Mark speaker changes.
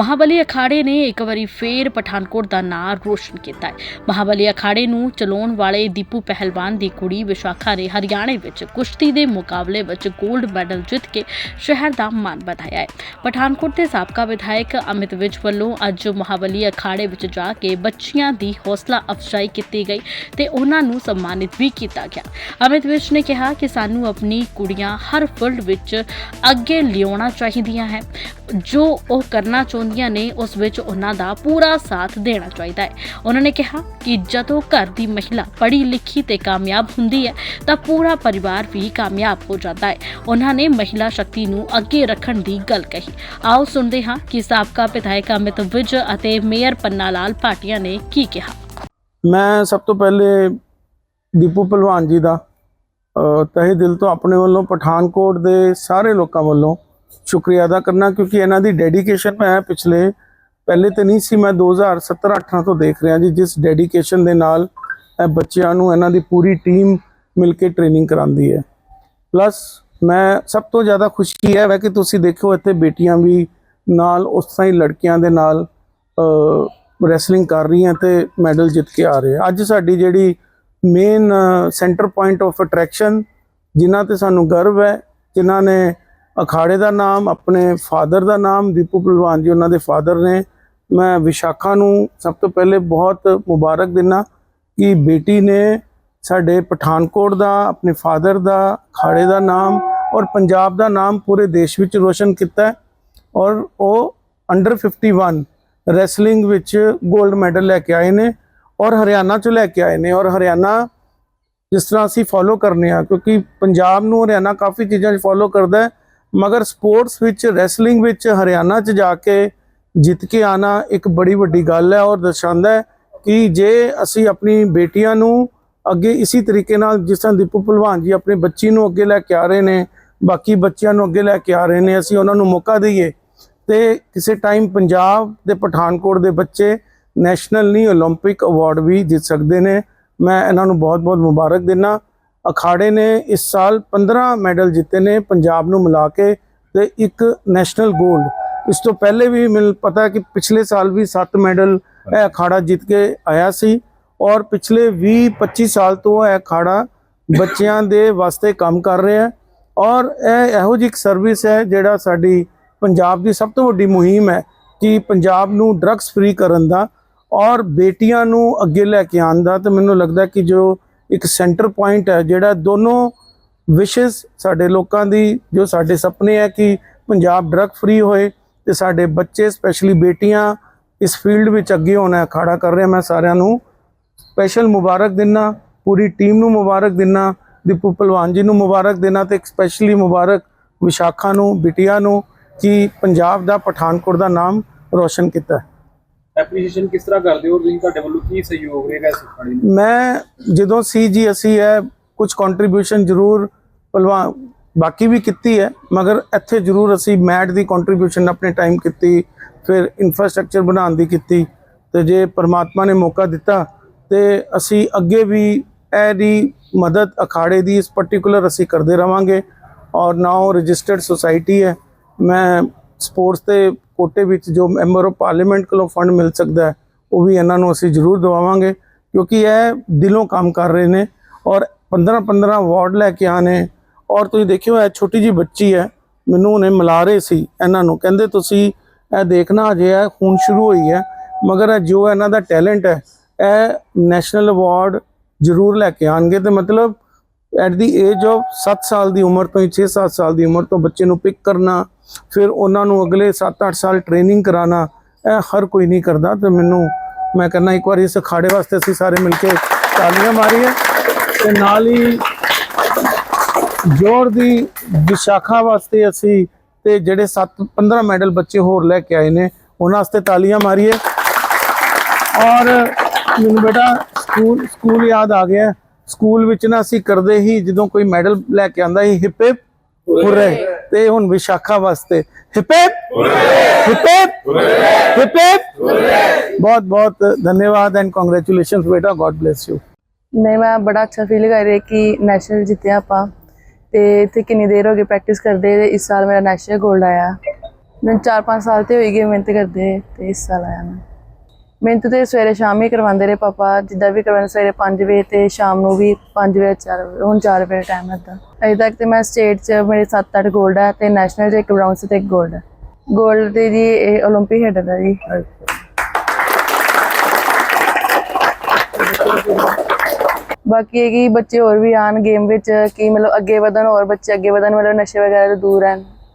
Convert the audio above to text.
Speaker 1: ਮਹਾਬਲੀ ਅਖਾੜੇ ਨੇ ਇੱਕ ਵਾਰੀ ਫੇਰ ਪਠਾਨਕੋਟ ਦਾ ਨਾਂ ਰੋਸ਼ਨ ਕੀਤਾ ਹੈ। ਮਹਾਬਲੀ ਅਖਾੜੇ ਨੂੰ ਚਲਾਉਣ ਵਾਲੇ ਦੀਪੂ ਪਹਿਲਵਾਨ ਦੀ ਕੁੜੀ ਵਿਸ਼ਾਖਾ ਨੇ ਹਰਿਆਣੇ ਵਿੱਚ ਕੁਸ਼ਤੀ ਦੇ ਮੁਕਾਬਲੇ ਵਿੱਚ 골ਡ ਮੈਡਲ ਜਿੱਤ ਕੇ ਸ਼ਹਿਰ ਦਾ ਮਾਣ ਵਧਾਇਆ ਹੈ। ਪਠਾਨਕੋਟ ਦੇ ਸਾਬਕਾ ਵਿਧਾਇਕ ਅਮਿਤ ਵਿਜ ਵੱਲੋਂ ਅੱਜ ਮਹਾਬਲੀ ਅਖਾੜੇ ਵਿੱਚ ਜਾ ਕੇ ਬੱਚੀਆਂ ਦੀ ਹੌਸਲਾ ਅਫਜ਼ਾਈ ਕੀਤੀ ਗਈ ਤੇ ਉਹਨਾਂ ਨੂੰ ਸਨਮਾਨਿਤ ਵੀ ਕੀਤਾ ਗਿਆ। ਅਮਿਤ ਵਿਜ ਨੇ ਕਿਹਾ ਕਿ ਸਾਨੂੰ ਆਪਣੀ ਕੁੜੀਆਂ ਹਰ ਫੀਲਡ ਵਿੱਚ ਅੱਗੇ ਲਿਆਉਣਾ ਚਾਹੀਦੀਆਂ ਹੈ। ਜੋ ਉਹ ਕਰਨਾ ਚਾਹੁੰਦੀਆਂ ਨੇ ਉਸ ਵਿੱਚ ਉਹਨਾਂ ਦਾ ਪੂਰਾ ਸਾਥ ਦੇਣਾ ਚਾਹੀਦਾ ਹੈ। ਉਹਨਾਂ ਨੇ ਕਿਹਾ ਕਿ ਜਦੋਂ ਘਰ ਦੀ ਮਹਿਲਾ ਪੜ੍ਹੀ ਲਿਖੀ ਤੇ ਕਾਮਯਾਬ ਹੁੰਦੀ ਹੈ, ਤਾਂ ਪੂਰਾ ਪਰਿਵਾਰ ਵੀ ਕਾਮਯਾਬ ਹੋ ਜਾਂਦਾ ਹੈ। ਉਹਨਾਂ ਨੇ ਮਹਿਲਾ ਸ਼ਕਤੀ ਨੂੰ ਅੱਗੇ ਰੱਖਣ ਦੀ ਗੱਲ ਕਹੀ। ਆਓ ਸੁਣਦੇ ਹਾਂ ਕਿ ਸਾਬਕਾ ਵਿਧਾਇਕ ਅਮਿਤ ਵਿਜ ਅਤੇ ਮੇਅਰ ਪੰਨਾ ਲਾਲ ਭਾਟੀਆ ਨੇ ਕੀ ਕਿਹਾ।
Speaker 2: ਮੈਂ ਸਭ ਤੋਂ ਪਹਿਲੇ ਦੀਪੂ ਪਹਿਲਵਾਨ ਜੀ ਦਾ ਤਹਿ ਦਿਲ ਤੋਂ ਆਪਣੇ ਵੱਲੋਂ ਪਠਾਨਕੋਟ ਦੇ ਸਾਰੇ ਲੋਕਾਂ ਵੱਲੋਂ ਸ਼ੁਕਰੀਆ ਅਦਾ ਕਰਨਾ ਕਿਉਂਕਿ ਇਹਨਾਂ ਦੀ ਡੈਡੀਕੇਸ਼ਨ ਮੈਂ ਪਿਛਲੇ ਪਹਿਲੇ ਤੇ ਨਹੀਂ ਸੀ, ਮੈਂ 2017-18 ਤੋਂ ਦੇਖ ਰਿਹਾ ਜੀ, ਜਿਸ ਡੈਡੀਕੇਸ਼ਨ ਦੇ ਨਾਲ ਇਹ ਬੱਚਿਆਂ ਨੂੰ ਇਹਨਾਂ ਦੀ ਪੂਰੀ ਟੀਮ ਮਿਲ ਕੇ ਟ੍ਰੇਨਿੰਗ ਕਰਾਉਂਦੀ ਹੈ। ਪਲੱਸ ਮੈਂ ਸਭ ਤੋਂ ਜ਼ਿਆਦਾ ਖੁਸ਼ੀ ਹੈ ਵੈ ਕਿ ਤੁਸੀਂ ਦੇਖੋ ਇੱਥੇ ਬੇਟੀਆਂ ਵੀ ਨਾਲ, ਉਸ ਤਰ੍ਹਾਂ ਹੀ ਲੜਕੀਆਂ ਦੇ ਨਾਲ ਰੈਸਲਿੰਗ ਕਰ ਰਹੀਆਂ ਤੇ ਮੈਡਲ ਜਿੱਤ ਕੇ ਆ ਰਹੇ ਅੱਜ ਸਾਡੀ ਜਿਹੜੀ main centre point of attraction ਜਿਨ੍ਹਾਂ ਤੇ ਸਾਨੂੰ ਗਰਵ ਹੈ, ਜਿਨ੍ਹਾਂ ਨੇ ਅਖਾੜੇ ਦਾ ਨਾਮ, ਆਪਣੇ ਫਾਦਰ ਦਾ ਨਾਮ, ਦੀਪੂ ਪਹਿਲਵਾਨ ਜੀ ਉਹਨਾਂ ਦੇ ਫਾਦਰ ਨੇ। ਮੈਂ ਵਿਸ਼ਾਖਾ ਨੂੰ ਸਭ ਤੋਂ ਪਹਿਲੇ ਬਹੁਤ ਮੁਬਾਰਕ ਦਿਨਾ ਕਿ ਬੇਟੀ ਨੇ ਸਾਡੇ ਪਠਾਨਕੋਟ ਦਾ, ਆਪਣੇ ਫਾਦਰ ਦਾ, ਅਖਾੜੇ ਦਾ ਨਾਮ ਔਰ ਪੰਜਾਬ ਦਾ ਨਾਮ ਪੂਰੇ ਦੇਸ਼ ਵਿੱਚ ਰੋਸ਼ਨ ਕੀਤਾ ਔਰ ਉਹ ਅੰਡਰ 51 ਰੈਸਲਿੰਗ ਵਿੱਚ 골ਡ ਮੈਡਲ ਲੈ ਕੇ ਆਏ ਨੇ ਔਰ ਹਰਿਆਣਾ ਚ ਲੈ ਕੇ ਆਏ ਨੇ ਔਰ ਹਰਿਆਣਾ ਜਿਸ ਤਰ੍ਹਾਂ ਅਸੀਂ ਫੋਲੋ ਕਰਨੇ ਆ ਕਿਉਂਕਿ ਪੰਜਾਬ ਨੂੰ ਹਰਿਆਣਾ ਕਾਫੀ ਚੀਜ਼ਾਂ 'ਚ ਫੋਲੋ ਕਰਦਾ ਹੈ। ਮਗਰ ਸਪੋਰਟਸ ਵਿੱਚ ਰੈਸਲਿੰਗ ਵਿੱਚ ਹਰਿਆਣਾ 'ਚ ਜਾ ਕੇ ਜਿੱਤ ਕੇ ਆਣਾ ਇੱਕ ਬੜੀ ਵੱਡੀ ਗੱਲ ਹੈ ਔਰ ਦਰਸਾਉਂਦਾ ਹੈ ਕਿ ਜੇ ਅਸੀਂ ਆਪਣੀ ਬੇਟੀਆਂ ਨੂੰ ਅੱਗੇ ਇਸੇ ਤਰੀਕੇ ਨਾਲ ਜਿਸ ਤਰ੍ਹਾਂ ਦੀਪੂ ਭਲਵਾਨ ਜੀ ਆਪਣੀ ਬੱਚੀ ਨੂੰ ਅੱਗੇ ਲੈ ਕੇ ਆ ਰਹੇ ਨੇ ਬਾਕੀ ਬੱਚਿਆਂ ਨੂੰ ਅੱਗੇ ਲੈ ਕੇ ਆ ਰਹੇ ਨੇ ਅਸੀਂ ਉਹਨਾਂ ਨੂੰ ਮੌਕਾ ਦਈਏ ਤੇ ਕਿਸੇ ਟਾਈਮ ਪੰਜਾਬ ਦੇ ਪਠਾਨਕੋਟ ਦੇ ਬੱਚੇ ਨੈਸ਼ਨਲ ਨਹੀਂ 올림픽 ਅਵਾਰਡ ਵੀ ਜਿੱਤ ਸਕਦੇ ਨੇ ਮੈਂ ਇਹਨਾਂ ਨੂੰ ਬਹੁਤ-ਬਹੁਤ ਮੁਬਾਰਕ ਦਿੰਦਾ ਅਖਾੜੇ ਨੇ ਇਸ ਸਾਲ 15 ਮੈਡਲ ਜਿੱਤੇ ਨੇ ਪੰਜਾਬ ਨੂੰ ਮਿਲਾ ਕੇ ਤੇ ਇੱਕ ਨੈਸ਼ਨਲ 골ਡ ਇਸ ਤੋਂ ਪਹਿਲੇ ਵੀ ਮੈਨੂੰ ਪਤਾ ਕਿ ਪਿਛਲੇ ਸਾਲ ਵੀ 7 ਮੈਡਲ ਇਹ ਅਖਾੜਾ ਜਿੱਤ ਕੇ ਆਇਆ ਸੀ ਔਰ ਪਿਛਲੇ 20-25 ਸਾਲ ਤੋਂ ਇਹ ਅਖਾੜਾ ਬੱਚਿਆਂ ਦੇ ਵਾਸਤੇ ਕੰਮ ਕਰ ਰਿਹਾ ਹੈ ਔਰ ਇਹ ਇਹੋ ਜਿਹੀ ਇੱਕ ਸਰਵਿਸ ਹੈ ਜਿਹੜਾ ਸਾਡੀ ਪੰਜਾਬ ਦੀ ਸਭ ਤੋਂ ਵੱਡੀ ਮੁਹਿੰਮ ਹੈ ਕਿ ਪੰਜਾਬ ਨੂੰ ਡਰੱਗਸ ਫ੍ਰੀ ਕਰਨ ਦਾ ਔਰ ਬੇਟੀਆਂ ਨੂੰ ਅੱਗੇ ਲੈ ਕੇ ਆਉਣ ਦਾ ਤੇ ਮੈਨੂੰ ਲੱਗਦਾ ਕਿ ਜੋ ਇੱਕ ਸੈਂਟਰ ਪੁਆਇੰਟ ਹੈ ਜਿਹੜਾ ਦੋਨੋਂ ਵਿਸ਼ੇਸ ਸਾਡੇ ਲੋਕਾਂ ਦੀ ਜੋ ਸਾਡੇ ਸੁਪਨੇ ਹੈ ਕਿ ਪੰਜਾਬ ਡਰੱਗ ਫ੍ਰੀ ਹੋਏ ਤੇ ਸਾਡੇ ਬੱਚੇ ਸਪੈਸ਼ਲੀ ਬੇਟੀਆਂ ਇਸ ਫੀਲਡ ਵਿੱਚ ਅੱਗੇ ਹੋਣਾ ਅਖਾੜਾ ਕਰ ਰਿਹਾ ਮੈਂ ਸਾਰਿਆਂ ਨੂੰ। ਸਪੈਸ਼ਲ ਮੁਬਾਰਕ ਦਿਨਾ, ਪੂਰੀ ਟੀਮ ਨੂੰ ਮੁਬਾਰਕ ਦਿਨਾ, ਦੀਪੂ ਪਹਿਲਵਾਨ ਜੀ ਨੂੰ ਮੁਬਾਰਕ ਦੇਣਾ ਤੇ ਸਪੈਸ਼ਲੀ ਮੁਬਾਰਕ ਵਿਸ਼ਾਖਾ ਨੂੰ, ਬਿਟਿਆ ਨੂੰ ਕਿ ਪੰਜਾਬ ਦਾ ਪਠਾਨਕੋਟ ਦਾ ਨਾਮ ਰੋਸ਼ਨ ਕੀਤਾ
Speaker 3: ਐਪਰੀਸ਼ੀਏਸ਼ਨ ਕਿਸ ਤਰ੍ਹਾਂ ਕਰਦੇ ਹੋ? ਤੁਸੀਂ ਤੁਹਾਡੇ ਵੱਲੋਂ ਕੀ ਸਹਿਯੋਗ ਰਹੇਗਾ ਇਸ ਖਾੜੀ ਨੂੰ?
Speaker 2: ਮੈਂ ਜਦੋਂ ਸੀ ਜੀ ਅਸੀਂ ਹੈ ਕੁਝ ਕੰਟਰੀਬਿਊਸ਼ਨ ਜ਼ਰੂਰ ਪਹਿਲਵਾਨ ਬਾਕੀ ਵੀ ਕੀਤੀ ਹੈ, ਮਗਰ ਇੱਥੇ ਜ਼ਰੂਰ ਅਸੀਂ ਮੈਟ ਦੀ ਕੰਟਰੀਬਿਊਸ਼ਨ ਆਪਣੇ ਟਾਈਮ ਕੀਤੀ, ਫਿਰ ਇਨਫਰਾਸਟ੍ਰਕਚਰ ਬਣਾਉਣ ਦੀ ਕੀਤੀ, ਤੇ ਜੇ ਪਰਮਾਤਮਾ ਨੇ ਮੌਕਾ ਦਿੱਤਾ, ਤੇ ਅਸੀਂ ਅੱਗੇ ਵੀ ਇਹਦੀ ਮਦਦ ਅਖਾੜੇ ਦੀ ਇਸ ਪਾਰਟਿਕੂਲਰ ਅਸੀਂ ਕਰਦੇ ਰਵਾਂਗੇ, ਔਰ ਨਾਓ ਰਜਿਸਟਰਡ ਸੁਸਾਇਟੀ ਹੈ, ਮੈਂ ਸਪੋਰਟਸ 'ਤੇ ਕੋਟੇ ਵਿੱਚ ਜੋ ਮੈਂਬਰ ਆਫ ਪਾਰਲੀਮੈਂਟ ਕੋਲੋਂ ਫੰਡ ਮਿਲ ਸਕਦਾ ਹੈ, ਉਹ ਵੀ ਇਹਨਾਂ ਨੂੰ ਅਸੀਂ ਜ਼ਰੂਰ ਦਵਾਵਾਂਗੇ, ਕਿਉਂਕਿ ਇਹ ਦਿਲੋਂ ਕੰਮ ਕਰ ਰਹੇ ਨੇ ਔਰ 15 15 ਅਵਾਰਡ ਲੈ ਕੇ ਆਨੇ ਔਰ ਤੁਸੀਂ ਦੇਖਿਓ, ਇਹ ਛੋਟੀ ਜੀ ਬੱਚੀ ਹੈ, ਮੈਨੂੰ ਉਹਨੇ ਮਿਲਾ ਰਹੇ ਸੀ ਇਹਨਾਂ ਨੂੰ, ਕਹਿੰਦੇ ਤੁਸੀਂ ਇਹ ਦੇਖਣਾ ਅਜੇ ਹੈ ਹੁਣ ਸ਼ੁਰੂ ਹੋਈ ਹੈ, ਮਗਰ ਇਹ ਜੋ ਇਹਨਾਂ ਦਾ ਟੈਲੈਂਟ ਹੈ, ਇਹ ਨੈਸ਼ਨਲ ਅਵਾਰਡ ਜ਼ਰੂਰ ਲੈ ਕੇ ਆਣਗੇ ਤੇ ਮਤਲਬ ਐਟ ਦੀ ਏਜ ਆਫ 7 ਸਾਲ ਦੀ ਉਮਰ ਤੋਂ ਹੀ 6-7 ਸਾਲ ਦੀ ਉਮਰ ਤੋਂ ਬੱਚੇ ਨੂੰ ਪਿਕ ਕਰਨਾ ਫਿਰ ਉਹਨਾਂ ਨੂੰ ਅਗਲੇ 7-8 ਸਾਲ ਟ੍ਰੇਨਿੰਗ ਕਰਾਣਾ ਇਹ ਹਰ ਕੋਈ ਨਹੀਂ ਕਰਦਾ ਤੇ ਮੈਨੂੰ, ਮੈਂ ਕਹਿੰਦਾ ਇੱਕ ਵਾਰੀ ਇਸ ਅਖਾੜੇ ਵਾਸਤੇ ਅਸੀਂ ਸਾਰੇ ਮਿਲ ਕੇ ਤਾਲੀਆਂ ਮਾਰੀਏ ਤੇ ਨਾਲ ਹੀ ਜੋਰ ਦੀ ਵਿਸ਼ਾਖਾ ਵਾਸਤੇ ਅਸੀਂ ਤੇ ਜਿਹੜੇ 7 15 ਮੈਡਲ ਬੱਚੇ ਹੋਰ ਲੈ ਕੇ ਆਏ ਨੇ, ਉਹਨਾਂ ਵਾਸਤੇ ਤਾਲੀਆਂ ਮਾਰੀਏ ਔਰ ਮੈਨੂੰ ਬੇਟਾ ਸਕੂਲ ਸਕੂਲ ਯਾਦ ਆ ਗਿਆ। ਸਕੂਲ ਵਿੱਚ ਨਾ ਅਸੀਂ ਕਰਦੇ ਹੀ ਜਦੋਂ ਕੋਈ ਮੈਡਲ ਲੈ ਕੇ ਆਂਦਾ ਸੀ ਹਿਪ ਹਿਪ ਹੁਰੇ ਤੇ ਹੁਣ ਵਿਸ਼ਾਖਾ ਵਾਸਤੇ। ਹਿਪ ਹਿਪ ਹਿਪ ਬਹੁਤ ਬਹੁਤ ਧੰਨਵਾਦ ਐਂਡ ਕੰਗ੍ਰੈਚੁਲੇਸ਼ਨਸ ਬੇਟਾ ਗੋਡ ਬlesਸ ਯੂ
Speaker 4: ਨਹੀਂ, ਮੈਂ ਬੜਾ ਅੱਛਾ ਫੀਲ ਕਰ ਰਿਹਾ ਕਿ ਨੈਸ਼ਨਲ ਜਿੱਤਿਆ ਆਪਾਂ। ਤੇ ਇੱਥੇ ਕਿੰਨੀ ਦੇਰ ਹੋ ਗਈ ਪ੍ਰੈਕਟਿਸ ਕਰਦੇ ਇਸ ਸਾਲ ਮੇਰਾ ਨੈਸ਼ਨਲ 골ਡ ਆਇਆ। ਮੈਨੂੰ 4-5 ਸਾਲ ਤੇ ਹੋਈ ਗਏ ਮਿਹਨਤ ਕਰਦੇ ਤੇ ਇਸ ਸਾਲ ਆਇਆ ਮੈਂ। ਮਿਹਨਤ ਤੇ ਸਵੇਰੇ ਸ਼ਾਮ ਹੀ ਕਰਵਾਉਂਦੇ ਰਹੇ ਪਾਪਾ, ਜਿੱਦਾਂ ਵੀ ਕਰਵਾਉਂਦੇ ਸਵੇਰੇ 5 ਵਜੇ ਤੇ ਸ਼ਾਮ ਨੂੰ ਵੀ 5 ਵਜੇ, ਚਾਰ ਵਜੇ, ਹੁਣ ਚਾਰ ਵਜੇ ਟਾਈਮ ਲੱਗਦਾ ਅਜੇ ਤੱਕ ਤੇ ਮੈਂ ਸਟੇਟ 'ਚ ਮੇਰੇ 7-8 ਗੋਲਡ ਆ ਤੇ ਨੈਸ਼ਨਲ 'ਚ ਇੱਕ ਬ੍ਰੌਂਜ਼ ਤੇ ਇੱਕ ਗੋਲਡ ਆ। ਗੋਲਡ ਤੇ ਜੀ ਇਹ 올림픽 ਹੈਡਰ ਦਾ ਜੀ। ਬਾਕੀ ਇਹ ਕਿ ਬੱਚੇ ਹੋਰ ਵੀ ਆਣ ਗੇਮ ਵਿੱਚ, ਕੀ ਮਤਲਬ ਅੱਗੇ ਵਧਣ, ਹੋਰ ਬੱਚੇ ਅੱਗੇ ਵਧਣ, ਮਤਲਬ ਨਸ਼ੇ ਵਗੈਰਾ ਤੋਂ ਦੂਰ ਰਹਿਣ।